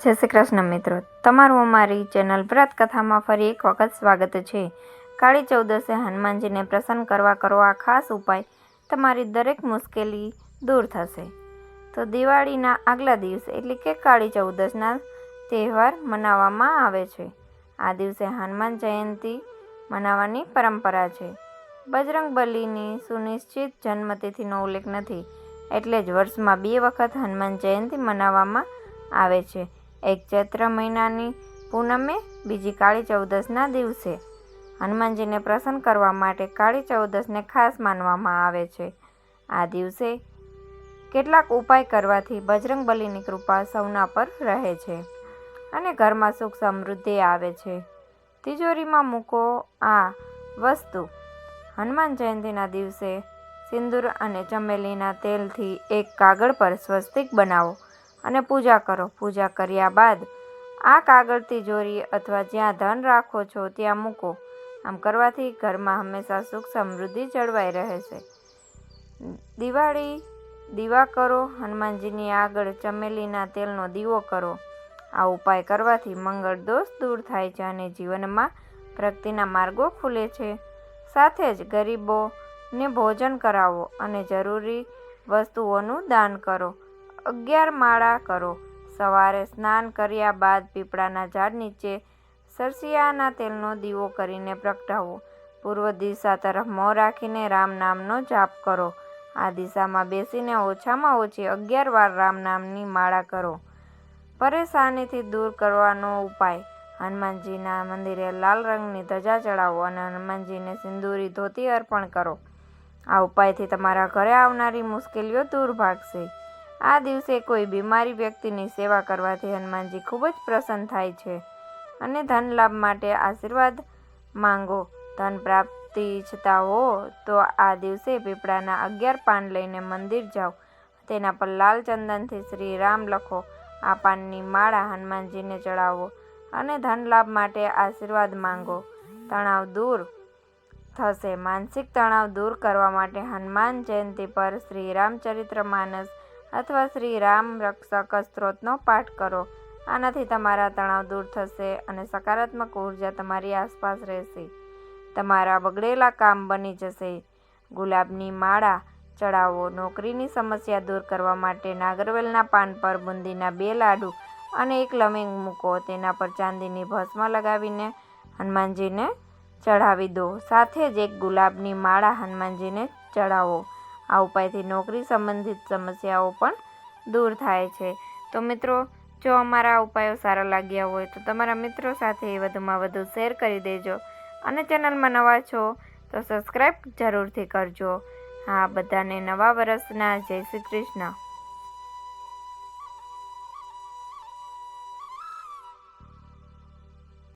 જય શ્રી કૃષ્ણ મિત્રો. તમારું અમારી ચેનલ વ્રત કથામાં ફરી એક વખત સ્વાગત છે. કાળી ચૌદસે હનુમાનજીને પ્રસન્ન કરવા કરો આ ખાસ ઉપાય તમારી દરેક મુશ્કેલી દૂર થશે. તો દિવાળીના આગલા દિવસે એટલે કે કાળી ચૌદસના તહેવાર મનાવવામાં આવે છે. આ દિવસે હનુમાન જયંતિ મનાવવાની પરંપરા છે. બજરંગ બલીની સુનિશ્ચિત જન્મતિથિનો ઉલ્લેખ નથી. એટલે જ વર્ષમાં બે વખત હનુમાન જયંતિ મનાવવામાં આવે છે. એક ચૈત્ર મહિનાની પૂનમે, બીજી કાળી ચૌદસના દિવસે. હનુમાનજીને પ્રસન્ન કરવા માટે કાળી ચૌદસને ખાસ માનવામાં આવે છે. આ દિવસે કેટલાક ઉપાય કરવાથી બજરંગ બલીની કૃપા સૌના પર રહે છે અને ઘરમાં સુખ સમૃદ્ધિ આવે છે. તિજોરીમાં મૂકો આ વસ્તુ. હનુમાન જયંતિના દિવસે સિંદૂર અને ચમેલીના તેલથી એક કાગળ પર સ્વસ્તિક બનાવો અને પૂજા કરો. પૂજા કર્યા બાદ આ કાગળ તિજોરી અથવા જ્યાં ધન રાખો છો ત્યાં મૂકો. આમ કરવાથી ઘરમાં હંમેશા સુખ સમૃદ્ધિ જળવાઈ રહે છે. દિવાળી, દીવા કરો. હનુમાનજીની આગળ ચમેલીના તેલનો દીવો કરો. આ ઉપાય કરવાથી મંગળ દોષ દૂર થાય છે અને જીવનમાં પ્રગતિના માર્ગો ખુલે છે. સાથે જ ગરીબોને ભોજન કરાવો અને જરૂરી વસ્તુઓનું દાન કરો. અગિયાર માળા કરો. સવારે સ્નાન કર્યા બાદ પીપળાના ઝાડ નીચે સરસિયાના તેલનો દીવો કરીને પ્રગટાવો. પૂર્વ દિશા તરફ મોં રાખીને રામ નામનો જાપ કરો. આ દિશામાં બેસીને ઓછામાં ઓછી અગિયાર વાર રામ નામની માળા કરો. પરેશાનીથી દૂર કરવાનો ઉપાય. હનુમાનજીના મંદિરે લાલ રંગની ધજા ચડાવો અને હનુમાનજીને સિંદૂરી ધોતી અર્પણ કરો. આ ઉપાયથી તમારા ઘરે આવનારી મુશ્કેલીઓ દૂર ભાગશે. આ દિવસે કોઈ બીમારી વ્યક્તિની સેવા કરવાથી હનુમાનજી ખૂબ જ પ્રસન્ન થાય છે અને ધન લાભ માટે આશીર્વાદ માંગો. ધન પ્રાપ્તિ ઈચ્છતા હો તો આ દિવસે પીપળાના અગિયાર પાન લઈને મંદિર જાઓ. તેના પર લાલ ચંદનથી શ્રી રામ લખો. આ પાનની માળા હનુમાનજીને ચડાવો અને ધન લાભ માટે આશીર્વાદ માંગો. તણાવ દૂર થશે. માનસિક તણાવ દૂર કરવા માટે હનુમાન જયંતિ પર શ્રી રામચરિત્ર માનસ અથવા શ્રી રામ રક્ષક સ્ત્રોતનો પાઠ કરો. આનાથી તમારા તણાવ દૂર થશે અને સકારાત્મક ઊર્જા તમારી આસપાસ રહેશે. તમારા બગડેલા કામ બની જશે. ગુલાબની માળા ચડાવો નોકરીની સમસ્યા દૂર કરવા માટે નાગરવેલના પાન પર બુંદીના બે લાડુ અને એક લવિંગ મૂકો. તેના પર ચાંદીની ભસ્મ લગાવીને હનુમાનજીને ચઢાવી દો. સાથે જ એક ગુલાબની માળા હનુમાનજીને ચડાવો આ ઉપાયથી નોકરી સંબંધિત સમસ્યાઓ પણ દૂર થાય છે. તો મિત્રો, જો અમારા ઉપાયો સારા લાગ્યા હોય તો તમારા મિત્રો સાથે વધુમાં વધુ શેર કરી દેજો અને ચેનલમાં નવા છો તો સબસ્ક્રાઈબ જરૂરથી કરજો. હા, બધાને નવા વર્ષના જય શ્રી કૃષ્ણ.